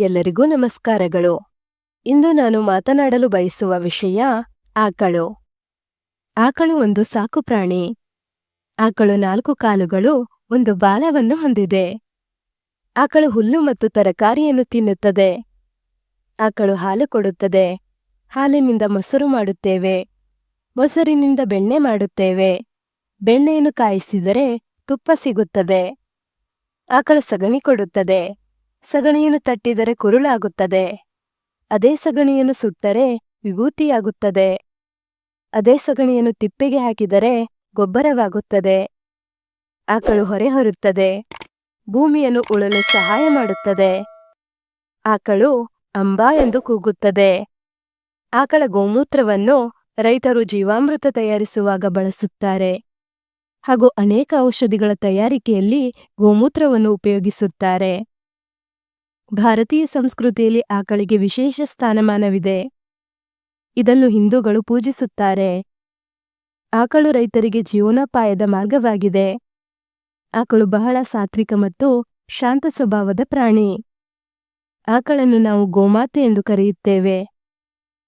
ಎಲ್ಲರಿಗೂ ನಮಸ್ಕಾರಗಳು. ಇಂದು ನಾನು ಮಾತನಾಡಲು ಬಯಸುವ ವಿಷಯ ಆಕಳು. ಆಕಳು ಒಂದು ಸಾಕು ಪ್ರಾಣಿ. ಆಕಳು ನಾಲ್ಕು ಕಾಲುಗಳು, ಒಂದು ಬಾಲವನ್ನು ಹೊಂದಿದೆ. ಆಕಳು ಹುಲ್ಲು ಮತ್ತು ತರಕಾರಿಯನ್ನು ತಿನ್ನುತ್ತದೆ. ಆಕಳು ಹಾಲು ಕೊಡುತ್ತದೆ. ಹಾಲಿನಿಂದ ಮೊಸರು ಮಾಡುತ್ತೇವೆ. ಮೊಸರಿನಿಂದ ಬೆಣ್ಣೆ ಮಾಡುತ್ತೇವೆ. ಬೆಣ್ಣೆಯನ್ನು ಕಾಯಿಸಿದರೆ ತುಪ್ಪ ಸಿಗುತ್ತದೆ. ಆಕಳು ಸಗಣಿ ಕೊಡುತ್ತದೆ. ಸಗಣಿಯನ್ನು ತಟ್ಟಿದರೆ ಕುರುಳಾಗುತ್ತದೆ. ಅದೇ ಸಗಣಿಯನ್ನು ಸುಟ್ಟರೆ ವಿಭೂತಿಯಾಗುತ್ತದೆ. ಅದೇ ಸಗಣಿಯನ್ನು ತಿಪ್ಪೆಗೆ ಹಾಕಿದರೆ ಗೊಬ್ಬರವಾಗುತ್ತದೆ. ಆಕಳು ಹೊರೆ ಹೊರುತ್ತದೆ ಭೂಮಿಯನ್ನು ಉಳಲು ಸಹಾಯ ಮಾಡುತ್ತದೆ. ಆಕಳು ಅಂಬಾ ಎಂದು ಕೂಗುತ್ತದೆ. ಆಕಳ ಗೋಮೂತ್ರವನ್ನು ರೈತರು ಜೀವಾಮೃತ ತಯಾರಿಸುವಾಗ ಬಳಸುತ್ತಾರೆ. ಹಾಗೂ ಅನೇಕ ಔಷಧಿಗಳ ತಯಾರಿಕೆಯಲ್ಲಿ ಗೋಮೂತ್ರವನ್ನು ಉಪಯೋಗಿಸುತ್ತಾರೆ. ಭಾರತೀಯ ಸಂಸ್ಕೃತಿಯಲ್ಲಿ ಆಕಳಿಗೆ ವಿಶೇಷ ಸ್ಥಾನಮಾನವಿದೆ. ಇದನ್ನು ಹಿಂದೂಗಳು ಪೂಜಿಸುತ್ತಾರೆ. ಆಕಳು ರೈತರಿಗೆ ಜೀವನೋಪಾಯದ ಮಾರ್ಗವಾಗಿದೆ. ಆಕಳು ಬಹಳ ಸಾತ್ವಿಕ ಮತ್ತು ಶಾಂತ ಸ್ವಭಾವದ ಪ್ರಾಣಿ. ಆಕಳನ್ನು ನಾವು ಗೋಮಾತೆ ಎಂದು ಕರೆಯುತ್ತೇವೆ.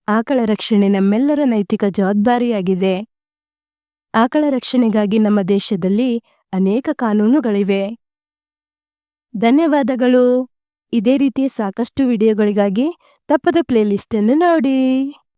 ಆಕಳ ರಕ್ಷಣೆ ನಮ್ಮೆಲ್ಲರ ನೈತಿಕ ಜವಾಬ್ದಾರಿಯಾಗಿದೆ. ಆಕಳ ರಕ್ಷಣೆಗಾಗಿ ನಮ್ಮ ದೇಶದಲ್ಲಿ ಅನೇಕ ಕಾನೂನುಗಳಿವೆ. ಧನ್ಯವಾದಗಳು. ಇದೇ ರೀತಿಯ ಸಾಕಷ್ಟು ವಿಡಿಯೋಗಳಿಗಾಗಿ ತಪ್ಪದ ಪ್ಲೇಲಿಸ್ಟನ್ನು ನೋಡಿ.